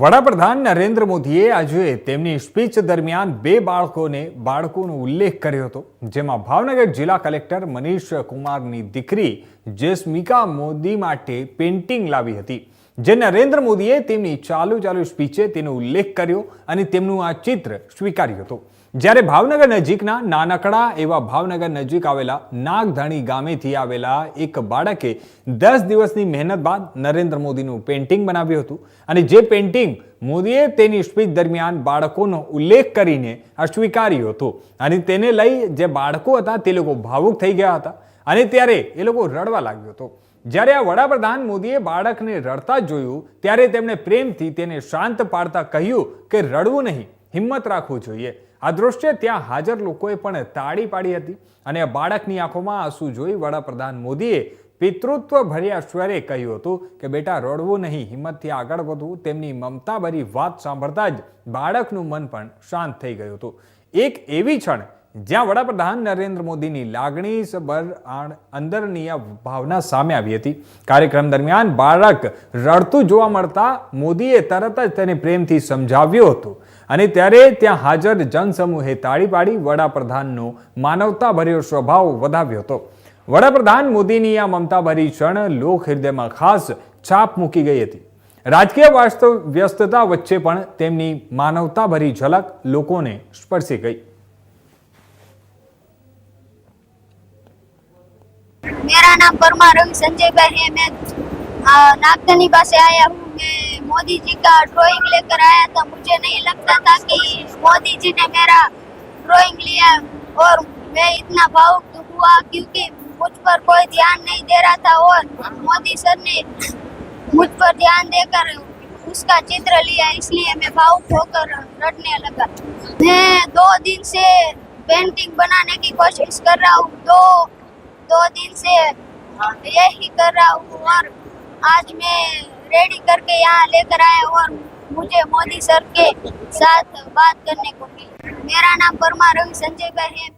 વડાપ્રધાન નરેન્દ્ર મોદીએ આજે તેમની સ્પીચ દરમિયાન બે બાળકોને બાળકોનો ઉલ્લેખ કર્યો હતો, જેમાં ભાવનગર જિલ્લા કલેક્ટર મનીષ કુમારની દીકરી જેસ્મિકા મોદી માટે પેઇન્ટિંગ લાવી હતી. જે નરેન્દ્ર મોદીએ તેમની ચાલુ ચાલુ સ્પીચે તેનો ઉલ્લેખ કર્યો અને તેમનું આ ચિત્ર સ્વીકાર્યું હતું. જ્યારે ભાવનગર નજીકના નાનકડા એવા ભાવનગર નજીક આવેલા નાગધાણી ગામેથી આવેલા એક બાળકે દસ દિવસની મહેનત બાદ નરેન્દ્ર મોદીનું પેઇન્ટિંગ બનાવ્યું હતું અને જે પેઇન્ટિંગ મોદીએ તેની સ્પીચ દરમિયાન બાળકોનો ઉલ્લેખ કરીને આ સ્વીકાર્યું હતું અને તેને લઈ જે બાળકો હતા તે લોકો ભાવુક થઈ ગયા હતા. અને ત્યારે એ લોકો રડવા લાગ્યો હતો. જ્યારે આ વડાપ્રધાન મોદીએ બાળકને રડતા જોયું, ત્યારે તેમણે પ્રેમથી તેને શાંત પાડતા કહ્યું કે રડવું નહીં, હિંમત રાખવું જોઈએ. આ દૃશ્ય ત્યાં હાજર લોકોએ પણ તાળી પાડી હતી અને બાળકની આંખોમાં આંસુ જોઈ વડાપ્રધાન મોદીએ પિતૃત્વ ભર્યા સ્વરે કહ્યું હતું કે, બેટા, રડવું નહીં, હિંમતથી આગળ વધવું. તેમની મમતાભરી વાત સાંભળતા જ બાળકનું મન પણ શાંત થઈ ગયું હતું. એક એવી ક્ષણ જ્યાં વડાપ્રધાન નરેન્દ્ર મોદીની લાગણી સબર અંદરની આ ભાવના સામે આવી હતી. કાર્યક્રમ દરમિયાન બાળક રડતું જોવા મળતા મોદીએ તરત જ તેને પ્રેમથી સમજાવ્યું હતું અને ત્યારે ત્યાં હાજર જનસમૂહે તાળી પાડી વડાપ્રધાનનો માનવતાભર્યો સ્વભાવ વધાવ્યો હતો. વડાપ્રધાન મોદીની આ મમતાભરી ક્ષણ લોક હૃદયમાં ખાસ છાપ મૂકી ગઈ હતી. રાજકીય વાસ્તવ વ્યસ્તતા વચ્ચે પણ તેમની માનવતાભરી ઝલક લોકોને સ્પર્શી ગઈ. मेरा नाम परमार रवि संजय भाई है मैं नागदनी पास आया हूँ मैं मोदी जी का ड्राइंग लेकर आया था मुझे नहीं लगता था कि मोदी जी ने मेरा ड्राइंग लिया और मैं इतना भावुक हुआ क्योंकि मुझ पर कोई ध्यान नहीं दे रहा था और मोदी सर ने मुझ पर ध्यान देकर उसका चित्र लिया इसलिए मैं भावुक होकर रटने लगा मैं दो दिन से पेंटिंग बनाने की कोशिश कर रहा हूँ दो दो दिन से यही कर रहा हूँ और आज मैं रेडी करके यहाँ लेकर आया और मुझे मोदी सर के साथ बात करने को मिली मेरा नाम परमा रवि संजय भाई है